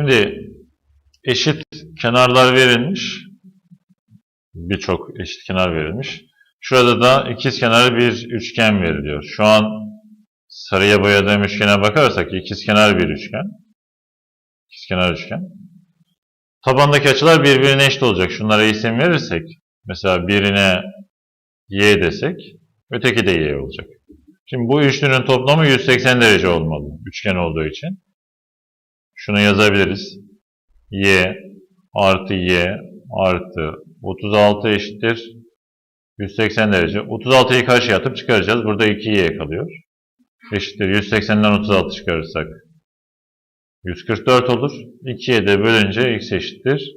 Şimdi eşit kenarlar verilmiş. Birçok eşit kenar verilmiş. Şurada da ikiz kenarlı bir üçgen veriliyor. Şu an sarıya boyadığım üçgene bakarsak ikiz kenar bir üçgen. İkiz kenar üçgen. Tabandaki açılar birbirine eşit olacak. Şunlara isim verirsek, mesela birine y desek, öteki de y olacak. Şimdi bu üçlünün toplamı 180 derece olmalı. Üçgen olduğu için. Şunu yazabiliriz. y artı y artı 36 eşittir 180 derece. 36'yı karşıya atıp çıkaracağız. Burada 2y kalıyor. Eşittir 180'den 36 çıkarırsak 144 olur. 2'ye de bölünce x eşittir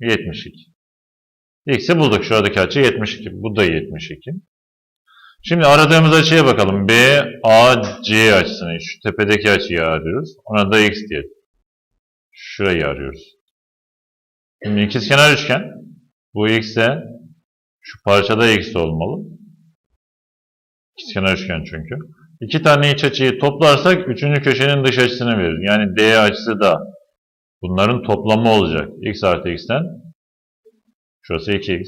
72. X'i bulduk. Şuradaki açı 72. Bu da 72. Şimdi aradığımız açıya bakalım. B, A, C açısını. Şu tepedeki açıyı arıyoruz. Ona da x diyelim. Şurayı arıyoruz. Şimdi ikizkenar üçgen. Bu x de şu parçada x olmalı. İkizkenar üçgen çünkü. İki tane iç açıyı toplarsak üçüncü köşenin dış açısını verir. Yani D açısı da bunların toplamı olacak. x artı x'ten şurası 2x.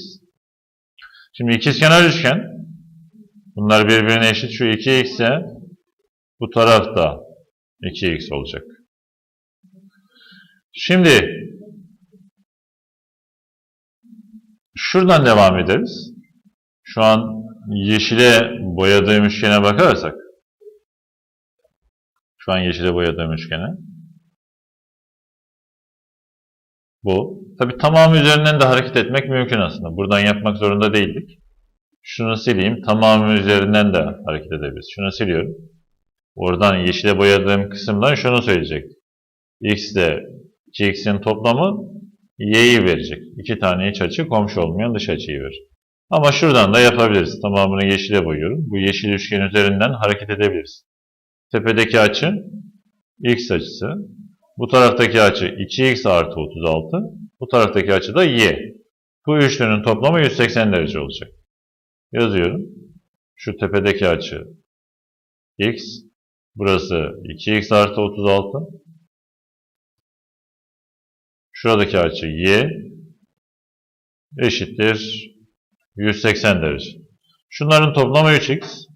Şimdi ikizkenar üçgen bunlar birbirine eşit. Şu 2x ise bu tarafta 2x olacak. Şimdi şuradan devam ederiz. Şu an yeşile boyadığım üçgene bakarsak şu an yeşile boyadığım üçgene. Bu. Tabi tamamı üzerinden de hareket etmek mümkün aslında. Buradan yapmak zorunda değildik. Şunu sileyim. Tamamı üzerinden de hareket edebiliriz. Şunu siliyorum. Oradan yeşile boyadığım kısımdan şunu söyleyecek. X de 2x'in toplamı y'yi verecek. İki tane iç açı komşu olmayan dış açıyı verir. Ama şuradan da yapabiliriz. Tamamını yeşile boyuyorum. Bu yeşil üçgen üzerinden hareket edebiliriz. Tepedeki açı x açısı. Bu taraftaki açı 2x artı 36. Bu taraftaki açı da y. Bu üçlünün toplamı 180 derece olacak. Yazıyorum. Şu tepedeki açı x. Burası 2x artı 36. Şuradaki açı y eşittir 180 derece. Şunların toplamı 3x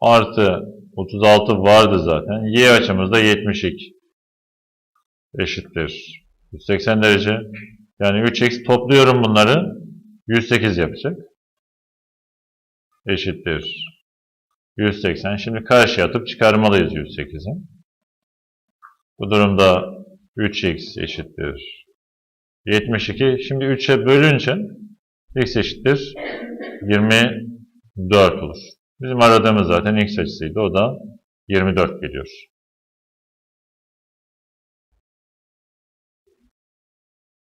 artı 36 vardı zaten. Y açımız da 72 eşittir 180 derece. Yani 3x topluyorum bunları 108 yapacak. Eşittir 180. Şimdi karşıya atıp çıkarmalıyız 108'i. Bu durumda 3x eşittir 72. Şimdi 3'e bölünce x eşittir 24 olur. Bizim aradığımız zaten x açısıydı. O da 24 geliyor.